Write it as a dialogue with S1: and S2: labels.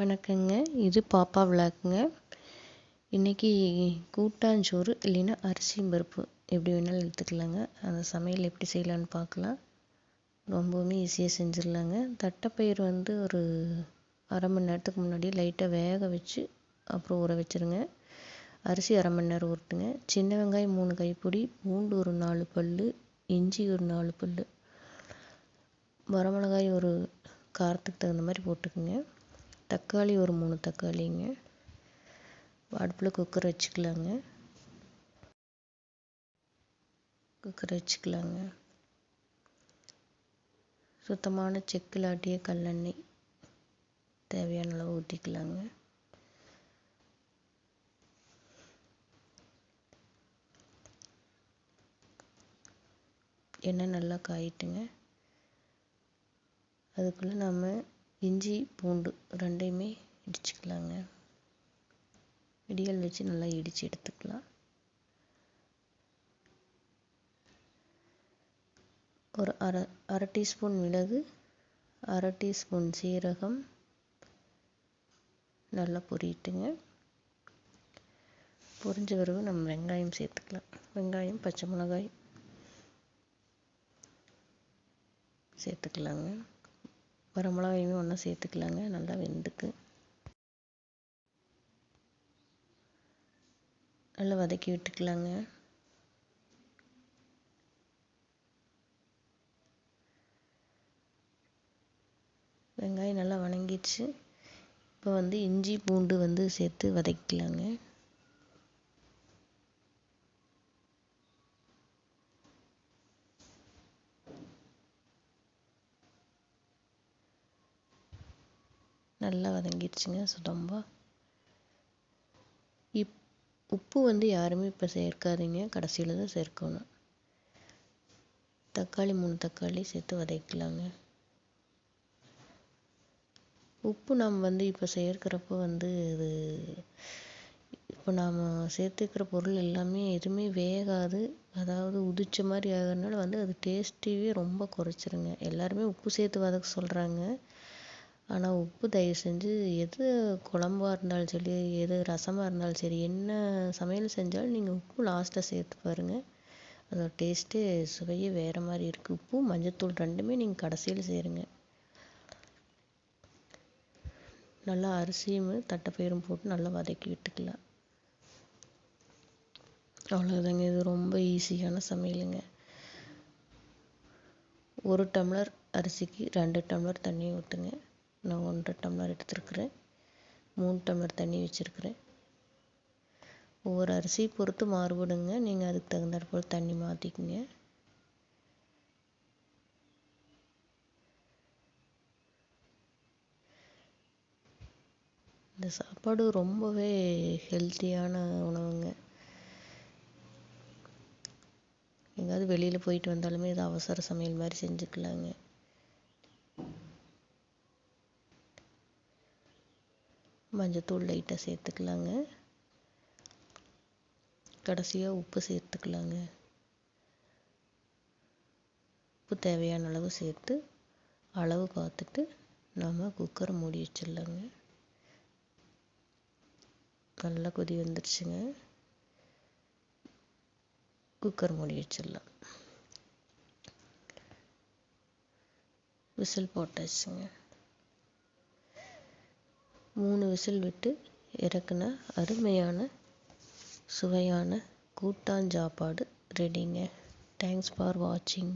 S1: வணக்கங்க. இது பாப்பா விளாக்குங்க இன்றைக்கி கூட்டாஞ்சோறு இல்லைன்னா அரிசி பருப்பு. எப்படி வேணாலும் எடுத்துக்கலாங்க. அந்த சமையல் எப்படி செய்யலான்னு பார்க்கலாம். ரொம்பவுமே ஈஸியாக செஞ்சிடலாங்க. தட்டைப்பயிறு வந்து ஒரு அரை மணி நேரத்துக்கு முன்னாடி லைட்டாக வேக வச்சு அப்புறம் ஊற வச்சுருங்க. அரிசி அரை மணி நேரம் ஊறட்டுங்க. சின்ன வெங்காயம் மூணு கைப்பிடி பூண்டு ஒரு நாலு பல் இஞ்சி ஒரு நாலு பல் வரமிளகாய் ஒரு காரத்துக்கு தகுந்த மாதிரி போட்டுக்குங்க. தக்காளி ஒரு மூணு தக்காளிங்க. அடுப்பில் குக்கர் வச்சுக்கலாங்க. குக்கர் வச்சுக்கலாங்க. சுத்தமான செக்கில் ஆட்டிய கல்லெண்ணெய் தேவையான அளவு ஊற்றிக்கலாங்க எண்ணெய் நல்லா காயிட்டுங்க. அதுக்குள்ளே நம்ம இஞ்சி பூண்டு ரெண்டையுமே இடிச்சுக்கலாங்க. இடியல் வச்சு நல்லா இடித்து எடுத்துக்கலாம். ஒரு அரை அரை டீஸ்பூன் மிளகு அரை டீஸ்பூன் சீரகம். நல்லா பொரியட்டுங்க. பொரிஞ்ச பிறகு நம்ம வெங்காயம் சேர்த்துக்கலாம். வெங்காயம் பச்சை மிளகாய் சேர்த்துக்கலாங்க. வர மிளகாயுமே ஒன்றா சேர்த்துக்கலாங்க. நல்லா வெந்துக்கு நல்லா வதக்கி விட்டுக்கலாங்க. வெங்காயம் நல்லா வணங்கிடுச்சு. இப்போ வந்து இஞ்சி பூண்டு வந்து சேர்த்து வதக்கிக்கலாங்க. நல்லா வதங்கிடுச்சுங்க. சுத்தம்பா இப் உப்பு வந்து யாருமே இப்போ சேர்க்காதீங்க. கடைசியில் தான் சேர்க்கணும். தக்காளி மூணு தக்காளி சேர்த்து வதக்கலாங்க. உப்பு நாம் வந்து இப்போ சேர்க்கிறப்போ வந்து இது இப்போ நாம் சேர்த்துக்கிற பொருள் எல்லாமே எதுவுமே வேகாது. அதாவது உதிச்ச மாதிரி ஆகிறதுனால வந்து அது டேஸ்ட்டியே ரொம்ப குறைச்சிருங்க. எல்லாருமே உப்பு சேர்த்து வதக்க சொல்கிறாங்க ஆனால் உப்பு தயவு செஞ்சு எது குழம்பா இருந்தாலும் சரி எது ரசமாக இருந்தாலும் சரி என்ன சமையல் செஞ்சாலும் நீங்கள் உப்பு லாஸ்ட்டாக சேர்த்து பாருங்கள் அதோட டேஸ்ட்டே சுவையே வேறு மாதிரி இருக்குது உப்பு மஞ்சத்தூள் ரெண்டுமே நீங்கள் கடைசியில் சேருங்க. நல்லா அரிசியும் தட்டைப்பயிரும் போட்டு நல்லா வதக்கி விட்டுக்கலாம். அவ்வளோதாங்க இது ரொம்ப ஈஸியான சமையலுங்க. ஒரு டம்ளர் அரிசிக்கு ரெண்டு டம்ளர் தண்ணி ஊற்றுங்க நான் ஒன்றரை டம்ளர் எடுத்துருக்குறேன். மூணு டம்ளர் தண்ணி வச்சுருக்குறேன். ஒவ்வொரு அரிசி பொறுத்து மாறுபடுங்க. நீங்கள் அதுக்கு தகுந்தாற்போல் தண்ணி மாற்றிக்குங்க இந்த சாப்பாடு ரொம்பவே ஹெல்த்தியான உணவுங்க. எங்கேயாவது வெளியில் போயிட்டு வந்தாலுமே இது அவசர சமையல் மாதிரி செஞ்சுக்கலாங்க. மஞ்சத்தூள் லைட்டாக சேர்த்துக்கலாங்க. கடைசியாக உப்பு சேர்த்துக்கலாங்க. உப்பு தேவையான அளவு சேர்த்து அளவு பார்த்துட்டு நம்ம குக்கரை மூடி வச்சிடலாங்க. நல்லா கொதி வந்துடுச்சுங்க குக்கர் மூடி வச்சிடலாம். விசில் போட்டாச்சுங்க. மூணு விசில் விட்டு இறக்குன அருமையான சுவையான கூட்டாஞ்சாப்பாடு ரெடிங்க தேங்க்ஸ் ஃபார் வாட்சிங்